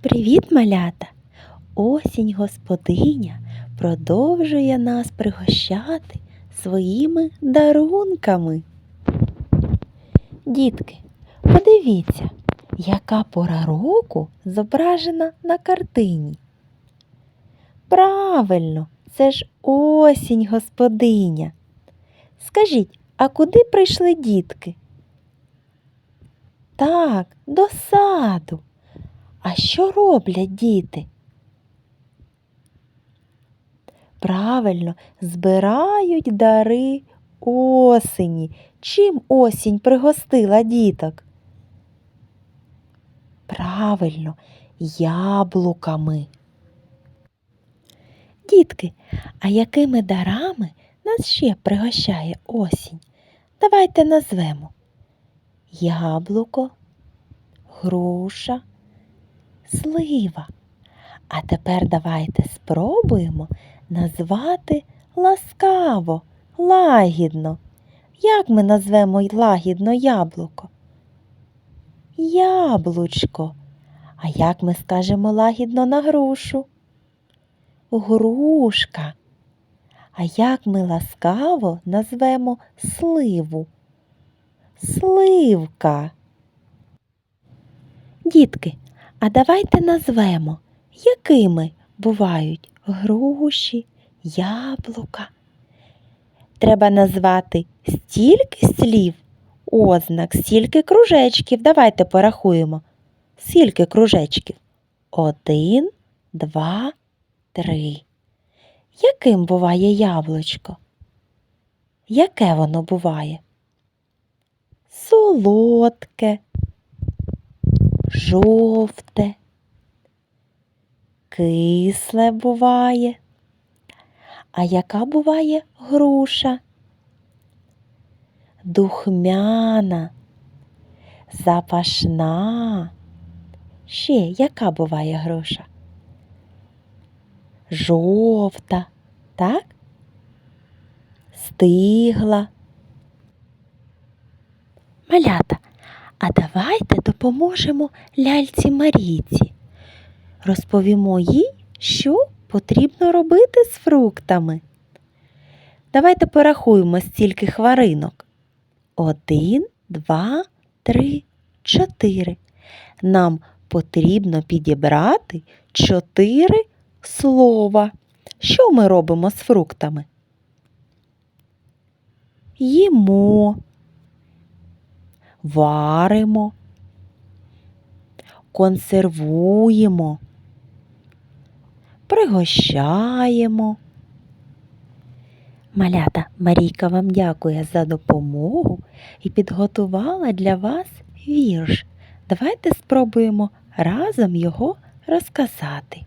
Привіт, малята! Осінь господиня продовжує нас пригощати своїми дарунками. Дітки, подивіться, яка пора року зображена на картині. Правильно, це ж осінь господиня. Скажіть, а куди прийшли дітки? Так, до саду. А що роблять діти? Правильно, збирають дари осені. Чим осінь пригостила діток? Правильно, яблуками. Дітки, а якими дарами нас ще пригощає осінь? Давайте назвемо яблуко, груша, слива. А тепер давайте спробуємо назвати ласкаво, лагідно. Як ми назвемо лагідно яблуко? Яблучко. А як ми скажемо лагідно на грушу? Грушка. А як ми ласкаво назвемо сливу? Сливка. Дітки, а давайте назвемо, якими бувають груші, яблука. Треба назвати стільки слів, ознак, стільки кружечків. Давайте порахуємо. Скільки кружечків? Один, два, три. Яким буває яблучко? Яке воно буває? Солодке, жовте, кисле буває. А яка буває груша? Духмяна, запашна. Ще яка буває груша? Жовта, так? Стигла. Малята, а давайте допоможемо ляльці Марійці. Розповімо їй, що потрібно робити з фруктами. Давайте порахуємо стільки хваринок. Один, два, три, чотири. Нам потрібно підібрати чотири слова. Що ми робимо з фруктами? Їмо, варимо, консервуємо, пригощаємо. Малята Марійка вам дякує за допомогу і підготувала для вас вірш. Давайте спробуємо разом його розказати.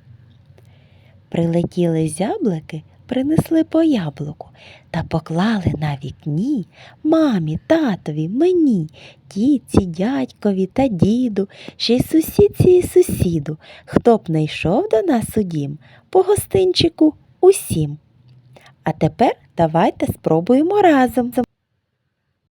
Прилетіли зяблики, принесли по яблуку та поклали на вікні мамі, татові, мені, тітці, дядькові та діду, ще й сусідці і сусіду, хто б не йшов до нас у дім, по гостинчику усім. А тепер давайте спробуємо разом.